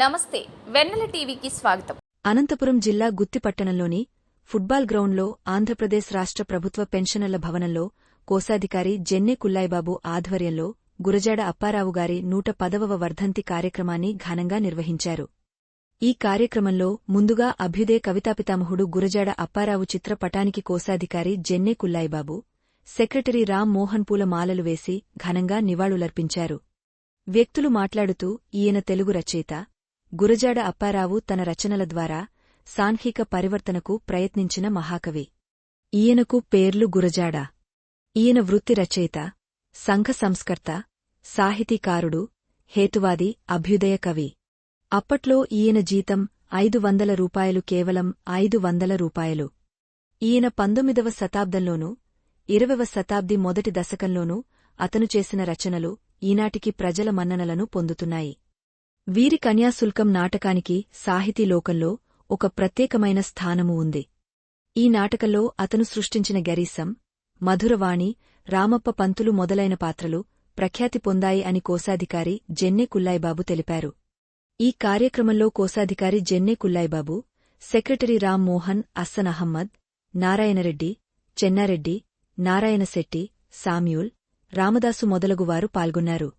నమస్తే వెన్నెల టీవీకి స్వాగతం. అనంతపురం జిల్లా గుత్తిపట్టణంలోని ఫుట్బాల్ గ్రౌండ్లో ఆంధ్రప్రదేశ్ రాష్ట్ర ప్రభుత్వ పెన్షనర్ల భవనంలో కోశాధికారి జెన్నె కుల్లాయిబాబు ఆధ్వర్యంలో గురజాడ అప్పారావు గారి నూట పదవవ వర్ధంతి కార్యక్రమాన్ని ఘనంగా నిర్వహించారు. ఈ కార్యక్రమంలో ముందుగా అభ్యుదయ కవితాపితామహుడు గురజాడ అప్పారావు చిత్రపటానికి కోశాధికారి జెన్నె కుల్లాయిబాబు సెక్రటరీ రామ్ మోహన్ పూల మాలలు వేసి ఘనంగా నివాళులర్పించారు. వ్యక్తులు మాట్లాడుతూ ఈయన తెలుగు రచయిత గురజాడ అప్పారావు తన రచనల ద్వారా సాంఘిక పరివర్తనకు ప్రయత్నించిన మహాకవి. ఈయనకు పేర్లు గురజాడ. ఈయన వృత్తి రచయిత సంఘ సంస్కర్త సాహితీకారుడు హేతువాది అభ్యుదయ కవి. అప్పట్లో ఈయన జీతం ఐదు వందల రూపాయలు కేవలం ఐదు వందల రూపాయలు. ఈయన పంతొమ్మిదవ శతాబ్దంలోనూ ఇరవవ శతాబ్ది మొదటి దశకంలోనూ అతను చేసిన రచనలు ఈనాటికి ప్రజల మన్ననలను పొందుతున్నాయి. వీరి కన్యాశుల్కం నాటకానికి సాహితీలోకంలో ఒక ప్రత్యేకమైన స్థానము ఉంది. ఈ నాటకంలో అతను సృష్టించిన గరీసం మధురవాణి రామప్ప పంతులు మొదలైన పాత్రలు ప్రఖ్యాతి పొందాయి అని కోశాధికారి జెన్నె కుల్లాయిబాబు తెలిపారు. ఈ కార్యక్రమంలో కోశాధికారి జెన్నె కుల్లాయిబాబు సెక్రటరీ రామ్ మోహన్ అస్సన్ అహమ్మద్ నారాయణరెడ్డి చెన్నారెడ్డి నారాయణశెట్టి సామ్యూల్ రామదాసు మొదలగువారు పాల్గొన్నారు.